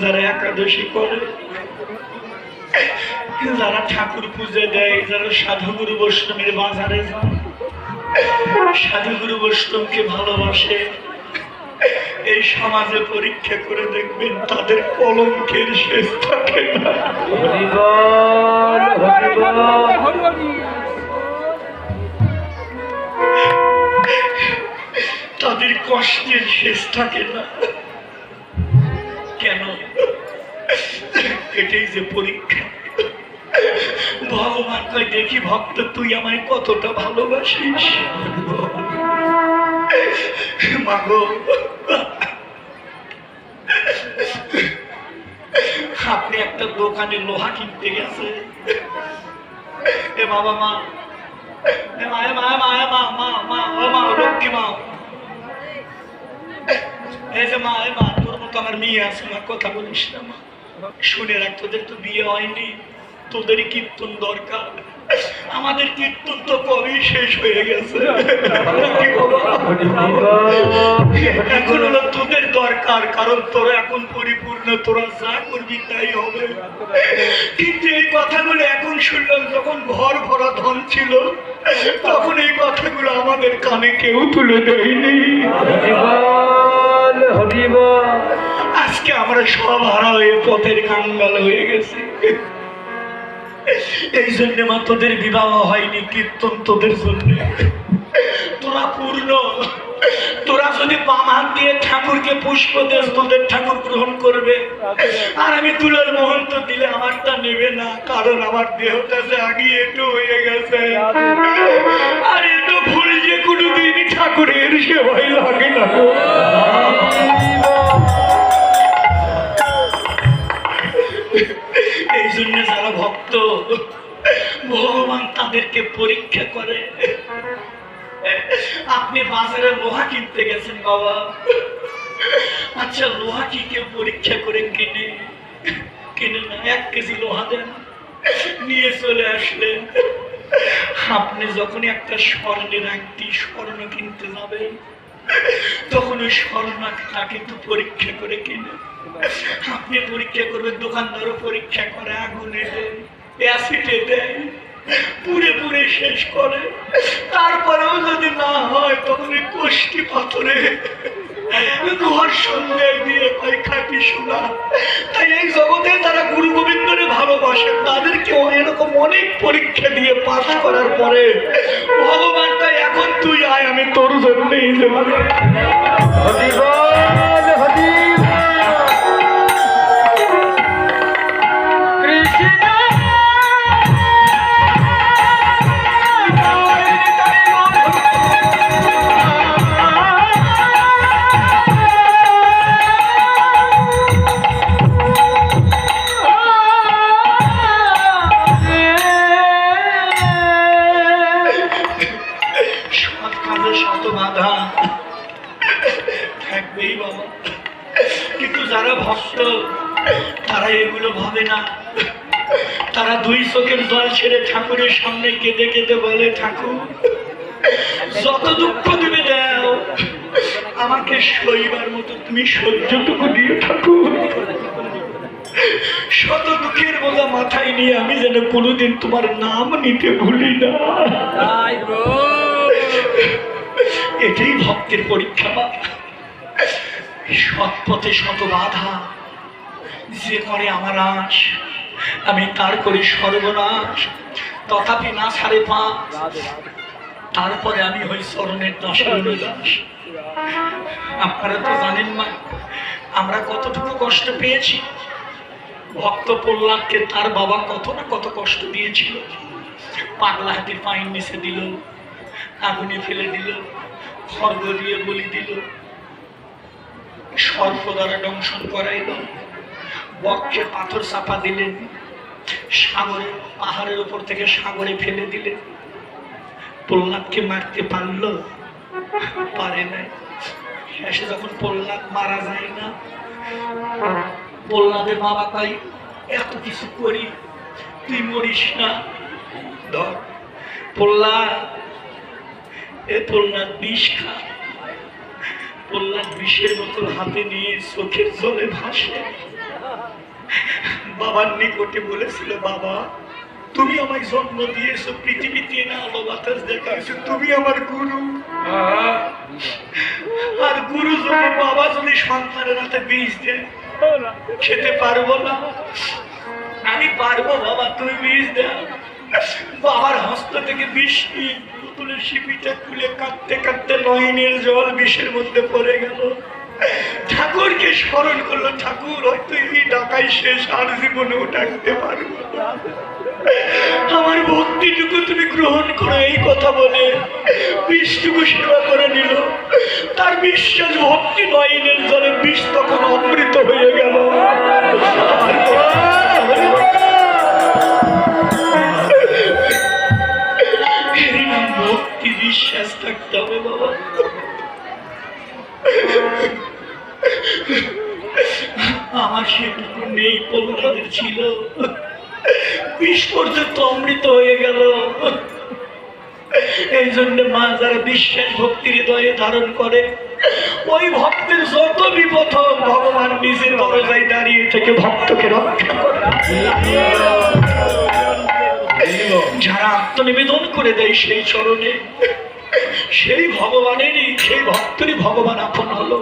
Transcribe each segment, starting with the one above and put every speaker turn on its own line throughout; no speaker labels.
যারা একাদশী করে যারা ঠাকুর পুজো দেয় যারা সাধুগুরু বৈষ্ণবের বাজারে যায় সাধুগুরু বৈষ্ণবকে ভালোবাসে এই সমাজে পরীক্ষা করে দেখবেন তাদের কলঙ্কের শেষ থাকে তাদের কষ্টের শেষ থাকে না। এটাই যে পরীক্ষা। ভগবান কয়, দেখি ভক্ত, তুই আমায় কতটা ভালোবাসিস? আপনি একটা দোকানে লোহা কিনতে গেছে এ বাবা মা, এ মা মা মা মা মা মা মা, লক্ষ্মী মা। এই যে মা মা, তোর মতো আমার মেয়ে আছে, মা, কথা বলিস না, মা। শুনে রাখ, তোদের তো বিয়ে হয়নি। তোদেরই কীর্তন দরকার। আমাদের কীর্তন তো কবেই শেষ হয়ে গেছে। এখন হলো তোদের দরকার, কারণ তোরা এখন পরিপূর্ণ, তোরা যা করবি তাই হবে। কিন্তু এই কথাগুলো এখন শুনলাম, যখন ঘর ভরা ধন ছিল, তখন এই কথাগুলো আমাদের কানে কেউ তুলে দেয়নি। আজকে আমরা সব হারা হয়ে পথের কাঙ্গাল হয়ে গেছি। এই জন্য মা, তোদের বিবাহ হয়নি, কীর্তন তোদের জন্য। তোরা পূর্ণ। তোরা যদি বাম হাত দিয়ে ঠাকুরকে পুষ্প দেশ তোদের ঠাকুর গ্রহণ করবে। আর আমি তুলার মহন্ত দিলে আমারটা নেবে না, কারণ আমার দেহটা যে আগে একটু হয়ে গেছে। আর একটু ভুল যে কোনোদিন ঠাকুরের সেবাই লাগে না জন্য যারা ভক্ত, ভগবান তাদেরকে পরীক্ষা করে। আপনি বাজারে লোহা কিনতে গেছেন বাবা। আচ্ছা লোহা কি কেউ পরীক্ষা করে কিনে? কিনে না, এক কেজি লোহা দেন। নিয়ে চলে আসলেন। আপনি যখন একটা স্বর্ণের একটি স্বর্ণ কিনতে যাবেন তখন ওই স্বর্ণটা কিন্তু পরীক্ষা করে কিনে। আপনি পরীক্ষা করবেন, দোকানদারও পরীক্ষা করে, আগুনে দেয়, অ্যাসিডে দেয় পুরে পুরে শেষ করে। তারপরেও যদি না হয়, তখন ওই কষ্টি পাথরে ঘর্ষণ দেয় দিয়ে তাই এই জগতে তারা গুরু গোবিন্দরে ভালোবাসেন তাদেরকেও এরকম অনেক পরীক্ষা দিয়ে পাশ করার পরে ভগবান তাই এখন তুই আয়, আমি তোর জন্যই তারা এগুলো ভাবে না। তারা দুই চোখের জল ছেড়ে ঠাকুরের সামনে কেঁদে কেঁদে বলে, ঠাকুর, যত দুঃখ দিবে দাও, আমাকে সইবার মতো তুমি সহ্যটুকু দিও, ঠাকুর। শত দুঃখের বোঝা মাথায় নিয়ে আমি যেন কোনোদিন তোমার নাম নিতে ভুলি না। এটাই ভক্তের পরীক্ষা সৎ পথে শত বাধা। যে করে আমার আশ, আমি তার করি সর্বনাশ। তথাপি না ছাড়ে পাঁচ তারপরে আমি হই স্মরণের দশের দাস আপনারা তো জানেন না আমরা কতটুকু কষ্ট পেয়েছি। ভক্ত প্রহ্লাদকে তার বাবা কত না কত কষ্ট দিয়েছিল। পাগলা হাতির পায়ের নিচে দিল, আগুনে ফেলে দিল খড়গ দিয়ে বলি দিল সর্প দ্বারা দংশন করাইল। বক্ষে পাথর চাপা দিলেন, সাগরে, পাহাড়ের উপর থেকে সাগরে ফেলে দিলেন। প্রহ্লাদকে মারতে পারল? পারে নাই। শেষে যখন প্রহ্লাদ মারা যায় না, প্রহ্লাদের বাবা তাই, এত কিছু করি, তুই মরিস না। ধর, প্রহ্লাদ, এ প্রহ্লাদ বিষ খা। প্রহ্লাদ বিষের বোতল হাতে নিয়ে চোখের জলে ভাসে। বাবার নিকটে বলেছিল বাবা তুমি আমায় জন্ম দিয়েছ পৃথিবীতে না আলো বাতাস দেখাইছো তুমি আমার গুরু। আর গুরু যদি বাবা যদি সন্তানের হাতে বীজ দেয় খেতে পারব না। আমি পারব বাবা তুমি বীজ দাও। বাবার হস্ত থেকে বিষ নিয়ে তুলে শিবিটা খুলে কাঁদতে কাঁদতে নয়নের জল বিষের মধ্যে পড়ে গেল। ঠাকুরকে স্মরণ করল, ঠাকুর হয়তো এই ডাকাই শেষ, আর জীবনেও ডাকতে পারব আমার ভক্তিটুকু তুমি গ্রহণ করো এই কথা বলে বিষটুকু সেবা করে নিল। তার বিশ্বাস ভক্তি নয়নের জলে বিষ তখন অমৃত হয়ে গেল। ভক্তি, বিশ্বাস থাকতে হবে বাবা আমার সেটুকু নেই প্রভুদের ছিল। বিষ পর্যন্ত অমৃত হয়ে গেল। এই জন্য মা যারা বিশ্বাস ভক্তির হৃদয়ে ধারণ করে, ওই ভক্তের যত বিপদ ভগবান নিজের দরজায় দাঁড়িয়ে থেকে ভক্তকে রক্ষা যারা আত্মনিবেদন করে দেয় সেই চরণে, সেই ভগবানেরই, সেই ভক্তরই ভগবান আপন হলো।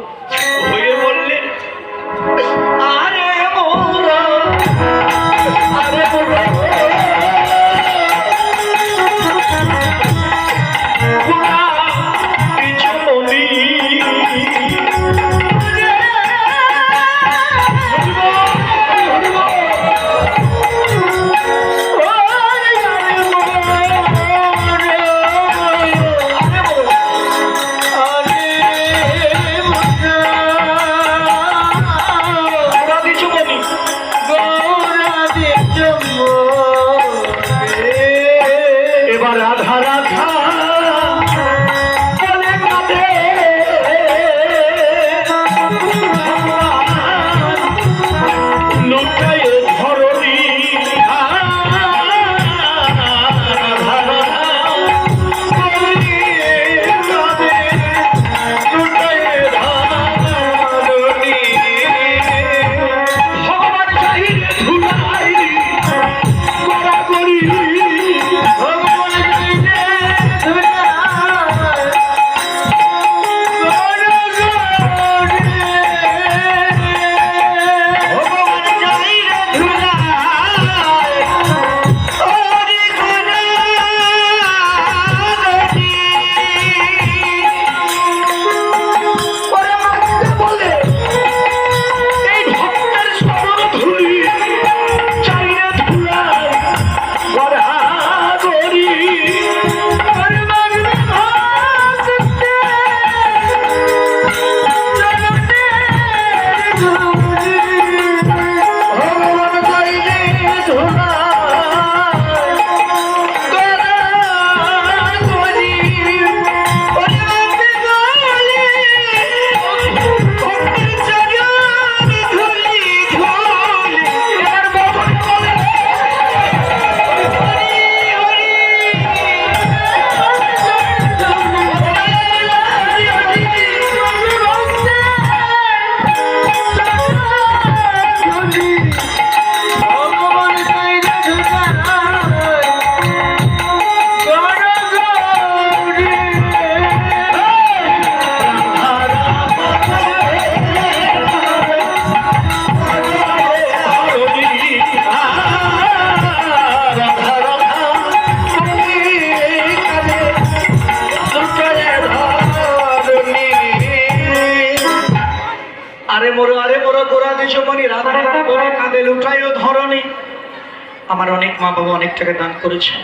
বাবা অনেক টাকা দান করেছে।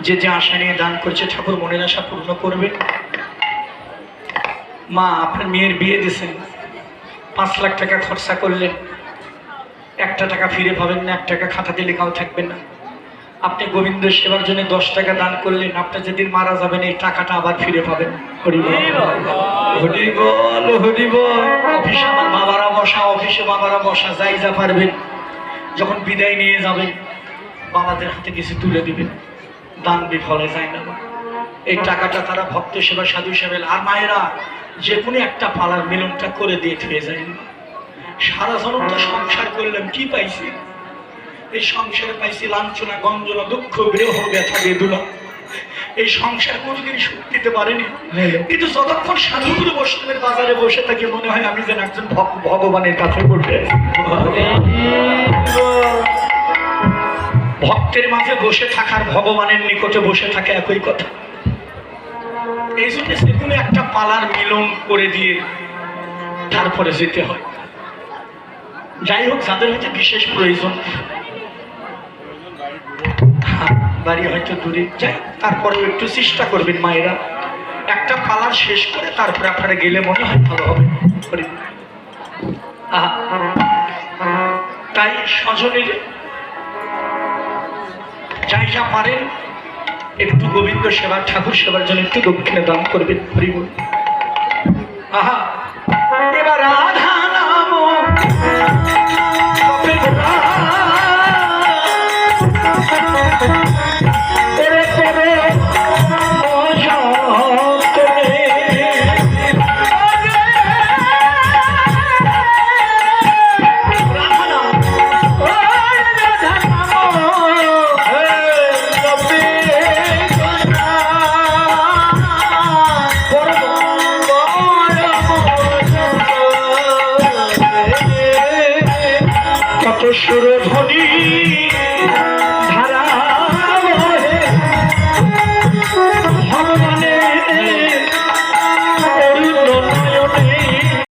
যে যে আশা নিয়ে দান করেছে ঠাকুর মনের আশা পূর্ণ করবে। মা আপনার মেয়ের বিয়ে দিয়েছেন। পাঁচ লাখ টাকা খরচা করলেন। একটা টাকা ফিরে পাবেন না এক টাকা খাতাতে লেখাও থাকবে না। আপনি গোবিন্দ সেবার জন্য দশ টাকা দান করলেন। আপনি যেদিন মারা যাবেন এই টাকাটা আবার ফিরে পাবেন। অফিসে বাবারা বসা অফিসে বাবারা বসা যাই যা পারবেন। যখন বিদায় নিয়ে যাবেন বাবাদের হাতে কিছু তুলে দিবেন দান বিফলে যায় না। এই টাকাটা তারা ভক্ত সেবা সাধু সেবা আর মায়েরা যে কোনো একটা পালার মিলনটা করে দিয়ে থুয়ে যায় সারা জনম তো সংসার করলাম কি পাইছি? এই সংসারে পাইছি লাঞ্ছনা গঞ্জনা দুঃখ বিরহ ব্যথা বেদুলা এই সংসার কোনোদিন সুখ দিতে পারেনি। কিন্তু যতক্ষণ সাধুগুরু বৈষ্ণবের বাজারে বসে থাকি মনে হয় আমি যেন একজন ভগ- ভগবানের কাছে বসে আছি। ভক্তের মাঝে বসে থাকার, ভগবানের নিকটে বসে থাকে একই কথা। এই জন্য সেগুলো একটা পালার মিলন করে দিয়ে তারপরে যেতে হয়। যাই হোক, যাদের হয়তো বিশেষ প্রয়োজন বাড়ি হয়তো দূরে, যাই তারপরেও একটু চেষ্টা করবেন মায়েরা। একটা পালার শেষ করে তারপরে আপনারা গেলে মনে হয় ভালো হবে। তাই স্বজনের যাই যা পারেন একটু গোবিন্দ সেবা ঠাকুর সেবার জন্য একটু দক্ষিণে দান করবেন হরিবল আহা, এবার রাধা